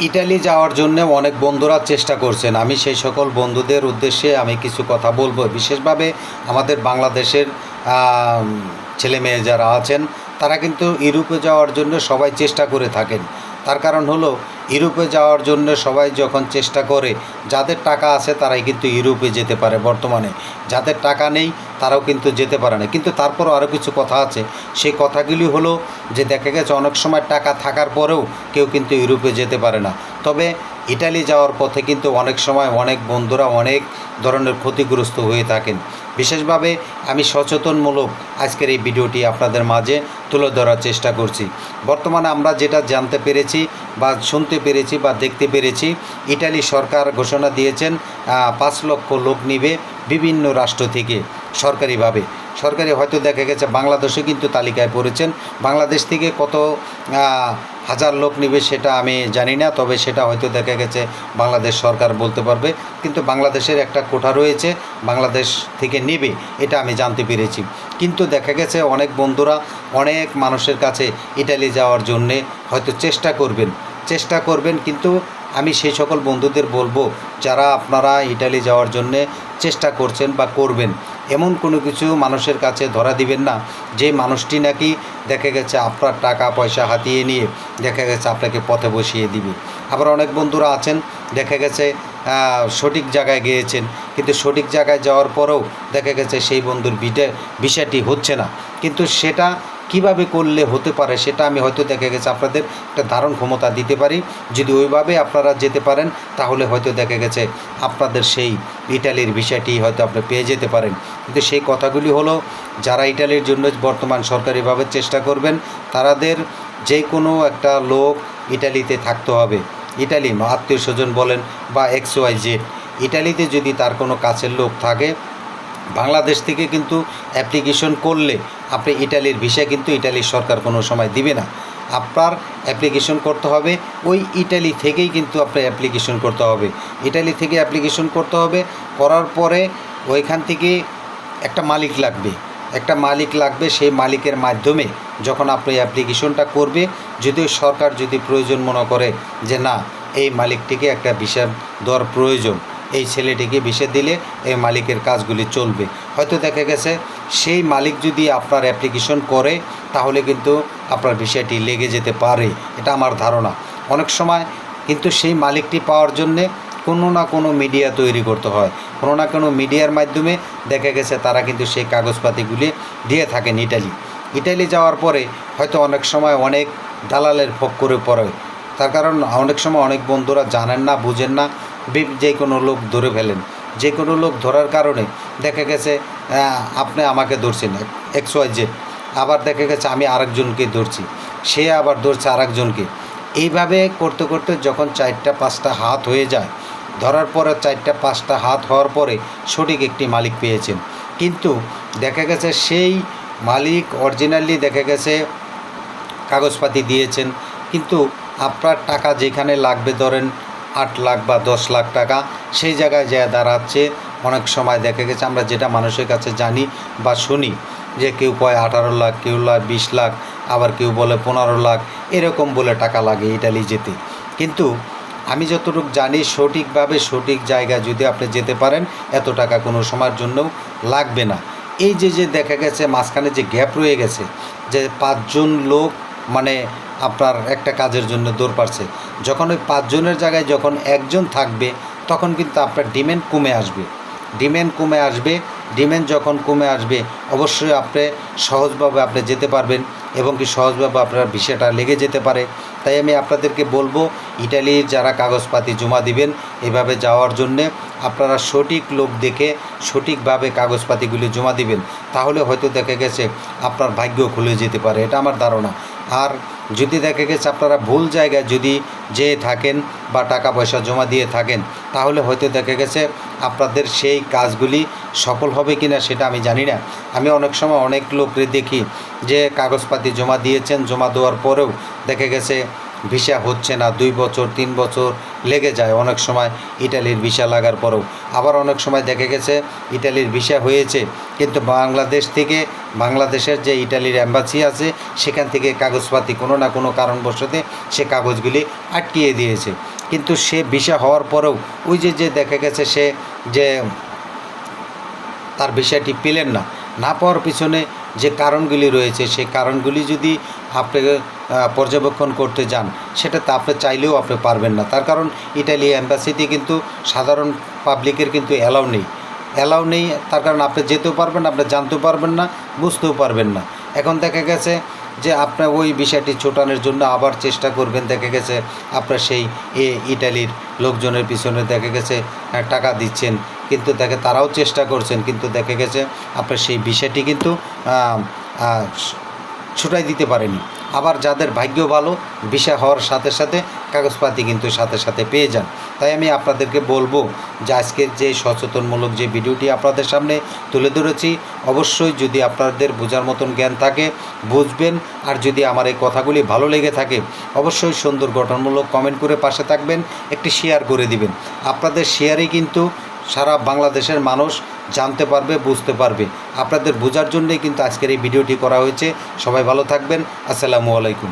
Italy যাওয়ার জন্য অনেক বন্ধুরা চেষ্টা করছেন। আমি সেই সকল বন্ধুদের উদ্দেশ্যে আমি কিছু কথা বলব। বিশেষভাবে আমাদের বাংলাদেশের ছেলে মেয়ে যারা আছেন, তারা কিন্তু ইউরোপে যাওয়ার জন্য সবাই চেষ্টা করে থাকেন। তার কারণ হলো, ইউরোপে যাওয়ার জন্য সবাই যখন চেষ্টা করে, যাদের টাকা আছে তারাই কিন্তু ইউরোপে যেতে পারে বর্তমানে। যাদের টাকা নেই, তারাও কিন্তু যেতে পারে না। কিন্তু তারপরও আরও কিছু কথা আছে। সেই কথাগুলি হলো যে, দেখা গেছে অনেক সময় টাকা থাকার পরেও কেউ কিন্তু ইউরোপে যেতে পারে না। তবে ইটালি যাওয়ার পথে কিন্তু অনেক সময় অনেক বন্ধুরা অনেক ধরনের ক্ষতিগ্রস্ত হয়ে থাকেন। বিশেষভাবে আমি সচেতনমূলক আজকের এই ভিডিওটি আপনাদের মাঝে তুলে ধরার চেষ্টা করছি। বর্তমানে আমরা যেটা জানতে পেরেছি বা শুনতে পেরেছি বা দেখতে পেরেছি, ইটালি সরকার ঘোষণা দিয়েছেন পাঁচ লক্ষ লোক নিবে বিভিন্ন রাষ্ট্র থেকে সরকারিভাবে। সরকারি হয়তো দেখা গেছে বাংলাদেশে কিন্তু তালিকায় পড়েছেন। বাংলাদেশ থেকে কত হাজার লোক নিবে সেটা আমি জানি না, তবে সেটা হয়তো দেখা গেছে বাংলাদেশ সরকার বলতে পারবে। কিন্তু বাংলাদেশের একটা কোঠা রয়েছে, বাংলাদেশ থেকে নেবে, এটা আমি জানতে পেরেছি। কিন্তু দেখা গেছে অনেক বন্ধুরা অনেক মানুষের কাছে ইটালি যাওয়ার জন্যে হয়তো চেষ্টা করবেন। চেষ্টা করবেন, কিন্তু আমি সেই সকল বন্ধুদের বলব, যারা আপনারা ইটালি যাওয়ার জন্যে চেষ্টা করছেন বা করবেন এমন কোনো কিছু মানুষের কাছে ধরা দিবেন না। যে মানুষটি নাকি দেখা গেছে আপনার টাকা, পয়সা হাতিয়ে নিয়ে দেখা গেছে আপনাকে পথে বসিয়ে দিবে। আবার অনেক বন্ধুরা আছেন, দেখা গেছে সঠিক জায়গায় গিয়েছেন, কিন্তু সঠিক জায়গায় যাওয়ার পরেও দেখা গেছে সেই বন্ধুর বিষয়টি হচ্ছে না। কিন্তু সেটা কীভাবে করলে হতে পারে সেটা আমি হয়তো দেখা গেছে। আপনাদের একটা ধারণ ক্ষমতা দিতে পারি। যদি ওইভাবে আপনারা যেতে পারেন, তাহলে হয়তো দেখা গেছে আপনাদের সেই ইটালির বিষয়টি হয়তো আপনি পেয়ে যেতে পারেন। কিন্তু সেই কথাগুলি হলো, যারা ইটালির জন্য বর্তমান সরকারিভাবে চেষ্টা করবেন তাদের যে কোনো একটা লোক ইটালিতে থাকতে হবে। ইটালি, আত্মীয় স্বজন বলেন বা এক্স ওয়াই জেড। ইটালিতে যদি তার কোনো কাছের লোক থাকে বাংলাদেশ থেকে কিন্তু অ্যাপ্লিকেশন করলে আপনি ইটালির ভিসা কিন্তু ইটালির সরকার কোনো সময় দিবে না। আপনার অ্যাপ্লিকেশন করতে হবে, ওই ইটালি থেকেই কিন্তু আপনার অ্যাপ্লিকেশন করতে হবে। ইটালি থেকে অ্যাপ্লিকেশন করতে হবে, করার পরে ওইখান থেকে একটা মালিক লাগবে। একটা মালিক লাগবে, সেই মালিকের মাধ্যমে যখন আপনি অ্যাপ্লিকেশনটা করবে যদিও সরকার যদি প্রয়োজন মনে করে যে না, এই মালিকটিকে একটা ভিসা দেওয়ার প্রয়োজন এই ছেলেটিকে বিষে দিলে এই মালিকের কাজগুলি চলবে। হয়তো দেখা গেছে সেই মালিক যদি আপনার অ্যাপ্লিকেশন করে, তাহলে কিন্তু আপনার বিষয়টি লেগে যেতে পারে। এটা আমার ধারণা। অনেক সময় কিন্তু সেই মালিকটি পাওয়ার জন্যে কোনো না কোনো মিডিয়া তৈরি করতে হয়। কোনো না কোনো মিডিয়ার মাধ্যমে দেখা গেছে তারা কিন্তু সেই কাগজপাতিগুলি দিয়ে থাকেন ইটালি। ইটালি যাওয়ার পরে হয়তো অনেক সময় অনেক দালালের ফক করে পড়ে। তার কারণ অনেক সময় অনেক বন্ধুরা জানেন না, বুঝেন না। যে কোনো লোক ধরে ফেলেন। যে কোনো লোক ধরার কারণে দেখা গেছে আপনি আমাকে ধরছেন, এক্স ওয়াই জেড। আবার দেখা গেছে আমি আরেকজনকে ধরছি, সে আবার ধরছে আরেকজনকে। এইভাবে করতে করতে যখন চারটা, পাঁচটা হাত হয়ে যায়, ধরার পরে চারটা, পাঁচটা হাত হওয়ার পরে সঠিক একটি মালিক পেয়েছেন। কিন্তু দেখা গেছে সেই মালিক অরিজিনালি দেখা গেছে কাগজপাতি দিয়েছেন, কিন্তু আপনার টাকা যেখানে লাগবে ধরেন আট লাখ বা দশ লাখ টাকা সেই জায়গায় যা দাঁড়াচ্ছে। অনেক সময় দেখা গেছে আমরা যেটা মানুষের কাছে জানি বা শুনি যে কেউ কয় আঠারো লাখ, কেউ লাখ বিশ লাখ, আবার কেউ বলে পনেরো লাখ, এরকম বলে টাকা লাগে ইটালি যেতে। কিন্তু আমি যতটুকু জানি সঠিকভাবে সঠিক জায়গায় যদি আপনি যেতে পারেন, এত টাকা কোনো সময়ের জন্যও লাগবে না। এই যে যে দেখা গেছে মাঝখানে যে গ্যাপ রয়ে গেছে, যে পাঁচজন লোক মানে আপনার একটা কাজের জন্য দৌড় পারছে। যখন ওই পাঁচজনের জায়গায় যখন একজন থাকবে, তখন কিন্তু আপনার ডিমান্ড কমে আসবে। ডিমান্ড কমে আসবে, ডিমান্ড যখন কমে আসবে, অবশ্যই আপনি সহজভাবে আপনি যেতে পারবেন এবং কি সহজভাবে আপনার বিষয়টা লেগে যেতে পারে। তাই আমি আপনাদেরকে বলব, ইটালির যারা কাগজপাতি জমা দিবেন, এভাবে যাওয়ার জন্যে আপনারা সঠিক লোক দেখে সঠিকভাবে কাগজপাতিগুলি জমা দিবেন। তাহলে হয়তো দেখা গেছে আপনার ভাগ্য খুলে যেতে পারে। এটা আমার ধারণা। আর যদি দেখা গেছে আপনারা ভুল জায়গায় যদি যেয়ে থাকেন বা টাকা পয়সা জমা দিয়ে থাকেন, তাহলে হয়তো দেখা গেছে আপনাদের সেই কাজগুলি সফল হবে কি না সেটা আমি জানি না। আমি অনেক সময় অনেক লোকরে দেখি যে কাগজপাতি জমা দিয়েছেন, জমা দেওয়ার পরেও দেখা গেছে ভিসা হচ্ছে না, দুই বছর, তিন বছর লেগে যায় অনেক সময় ইটালির ভিসা লাগার পরেও। আবার অনেক সময় দেখা গেছে ইটালির ভিসা হয়েছে, কিন্তু বাংলাদেশ থেকে, বাংলাদেশের যে ইটালির অ্যাম্বাসি আছে, সেখান থেকে কাগজপাতি কোনো না কোনো কারণবশতে সে কাগজগুলি আটকিয়ে দিয়েছে। কিন্তু সে ভিসা হওয়ার পরেও ওই যে যে দেখা গেছে সে যে তার বিষয়টি পেলেন না না পাওয়ার পিছনে যে কারণগুলি রয়েছে, সেই কারণগুলি যদি আপনি পর্যবেক্ষণ করতে যান, সেটা তো আপনি চাইলেও আপনি পারবেন না। তার কারণ ইটালি অ্যাম্বাসিতে কিন্তু সাধারণ পাবলিকের কিন্তু অ্যালাউ নেই। অ্যালাউ নেই, তার কারণ আপনি যেতেও পারবেন না আপনি জানতেও পারবেন না, বুঝতেও পারবেন না। এখন দেখা গেছে যে আপনার ওই বিষয়টি ছোটানোর জন্য আবার চেষ্টা করবেন। দেখা গেছে আপনার সেই এ ইটালির লোকজনের পিছনে দেখা গেছে টাকা দিচ্ছেন, কিন্তু দেখে তারাও চেষ্টা করছেন, কিন্তু দেখা গেছে আপনার সেই বিষয়টি কিন্তু ছুটাই দিতে পারেনি। আবার যাদের ভাগ্য ভালো, ভিসা হওয়ার সাথে সাথে কাগজপাতি কিন্তু সাথে সাথে পেয়ে যান। তাই আমি আপনাদেরকে বলব যে আজকের যে সচেতনমূলক যে ভিডিওটি আপনাদের সামনে তুলে ধরেছি, অবশ্যই যদি আপনাদের বোঝার মতন জ্ঞান থাকে, বুঝবেন। আর যদি আমার এই কথাগুলি ভালো লেগে থাকে, অবশ্যই সুন্দর গঠনমূলক কমেন্ট করে পাশে থাকবেন, একটি শেয়ার করে দিবেন। আপনাদের শেয়ারেই কিন্তু সারা বাংলাদেশের মানুষ জানতে পারবে, বুঝতে পারবে। আপনাদের বোঝার জন্যেই কিন্তু আজকের এই ভিডিওটি করা হয়েছে। সবাই ভালো থাকবেন। আসসালামু আলাইকুম।